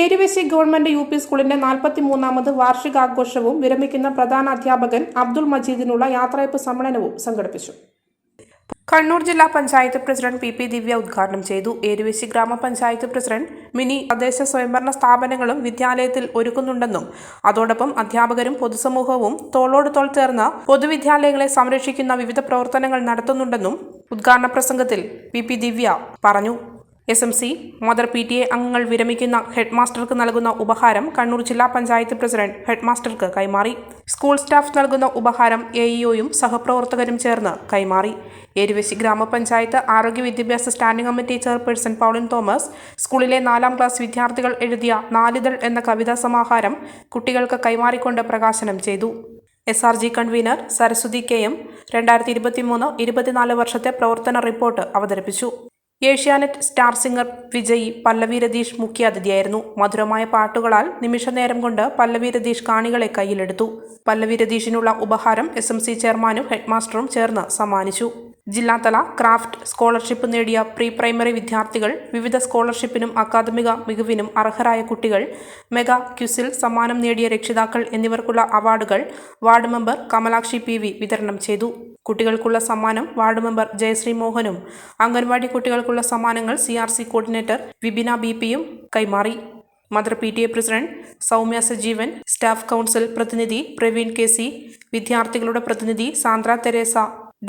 Eruvessi government U P സ്കൂളിന്റെ നാൽപ്പത്തിമൂന്നാമത് വാർഷികാഘോഷവും വിരമിക്കുന്ന പ്രധാന അധ്യാപകൻ അബ്ദുൾ മജീദിനുള്ള യാത്രയപ്പ് സമ്മേളനവും സംഘടിപ്പിച്ചു. കണ്ണൂർ ജില്ലാ panchayat president P P Divya ഉദ്ഘാടനം ചെയ്തു. ഏരുവേശി ഗ്രാമപഞ്ചായത്ത് പ്രസിഡന്റ് മിനി തദ്ദേശ സ്വയംഭരണ സ്ഥാപനങ്ങളും വിദ്യാലയത്തിൽ ഒരുക്കുന്നുണ്ടെന്നും അതോടൊപ്പം അധ്യാപകരും പൊതുസമൂഹവും തോളോട് തോൾ ചേർന്ന് പൊതുവിദ്യാലയങ്ങളെ സംരക്ഷിക്കുന്ന വിവിധ പ്രവർത്തനങ്ങൾ നടത്തുന്നുണ്ടെന്നും ഉദ്ഘാടന പ്രസംഗത്തിൽ പി പി ദിവ്യ പറഞ്ഞു. S M C mother P T A അംഗങ്ങൾ വിരമിക്കുന്ന ഹെഡ്മാസ്റ്റർക്ക് നൽകുന്ന ഉപഹാരം കണ്ണൂർ ജില്ലാ പഞ്ചായത്ത് പ്രസിഡന്റ് ഹെഡ്മാസ്റ്റർക്ക് കൈമാറി. സ്കൂൾ സ്റ്റാഫ് നൽകുന്ന ഉപഹാരം എ ഇഒയും സഹപ്രവർത്തകരും ചേർന്ന് കൈമാറി. എരുവശി ഗ്രാമപഞ്ചായത്ത് ആരോഗ്യ വിദ്യാഭ്യാസ standing committee chairperson Pauline Thomas സ്കൂളിലെ നാലാം ക്ലാസ് വിദ്യാർത്ഥികൾ എഴുതിയ നാലിതൾ എന്ന കവിതാ സമാഹാരം കുട്ടികൾക്ക് കൈമാറിക്കൊണ്ട് പ്രകാശനം ചെയ്തു. S R G convener Saraswathi K M രണ്ടായിരത്തി ഇരുപത്തിമൂന്ന് ഇരുപത്തിനാല് വർഷത്തെ പ്രവർത്തന റിപ്പോർട്ട് അവതരിപ്പിച്ചു. ഏഷ്യാനെറ്റ് സ്റ്റാർ സിംഗർ വിജയി പല്ലവി രതീഷ് മുഖ്യാതിഥിയായിരുന്നു മധുരമായ പാട്ടുകളാൽ നിമിഷനേരം കൊണ്ട് പല്ലവി രതീഷ് കാണികളെ കയ്യിലെടുത്തു. പല്ലവി രതീഷിനുള്ള ഉപഹാരം എസ് എം സി ചെയർമാനും ഹെഡ്മാസ്റ്ററും ചേർന്ന് സമ്മാനിച്ചു. ജില്ലാതല ക്രാഫ്റ്റ് സ്കോളർഷിപ്പ് നേടിയ പ്രീ പ്രൈമറി വിദ്യാർത്ഥികൾ വിവിധ സ്കോളർഷിപ്പിനും അക്കാദമിക മികവിനും അർഹരായ കുട്ടികൾ മെഗാ ക്യുസിൽ സമ്മാനം നേടിയ രക്ഷിതാക്കൾ എന്നിവർക്കുള്ള അവാർഡുകൾ വാർഡ് മെമ്പർ കമലാക്ഷി പി വിതരണം ചെയ്തു. കുട്ടികൾക്കുള്ള സമ്മാനം വാർഡ് മെമ്പർ ജയശ്രീ മോഹനും അംഗൻവാടി കുട്ടികൾക്കുള്ള സമ്മാനങ്ങൾ C R C coordinator Vibina B പിയും കൈമാറി. Mother P T A president Soumya Sajeevan staff council പ്രതിനിധി പ്രവീൺ കെ സി വിദ്യാർത്ഥികളുടെ പ്രതിനിധി സാന്ദ്ര തെരേസ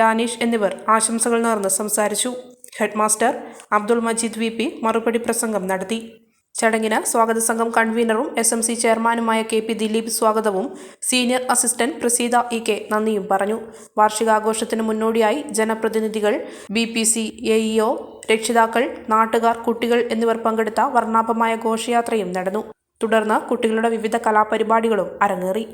ഡാനിഷ് എന്നിവർ ആശംസകൾ നേർന്ന് സംസാരിച്ചു. Headmaster Abdul Majeed V P മറുപടി പ്രസംഗം നടത്തി. ചടങ്ങിന് സ്വാഗത സംഘം കൺവീനറും എസ് എം സി ചെയർമാനുമായ കെ പി ദിലീപ് സ്വാഗതവും senior assistant Praseetha E K നന്ദിയും പറഞ്ഞു. വാർഷികാഘോഷത്തിന് മുന്നോടിയായി ജനപ്രതിനിധികൾ B P C A EO രക്ഷിതാക്കൾ നാട്ടുകാർ കുട്ടികൾ എന്നിവർ പങ്കെടുത്ത വർണാഭമായ ഘോഷയാത്രയും നടന്നു. തുടർന്ന് കുട്ടികളുടെ വിവിധ കലാപരിപാടികളും അരങ്ങേറി.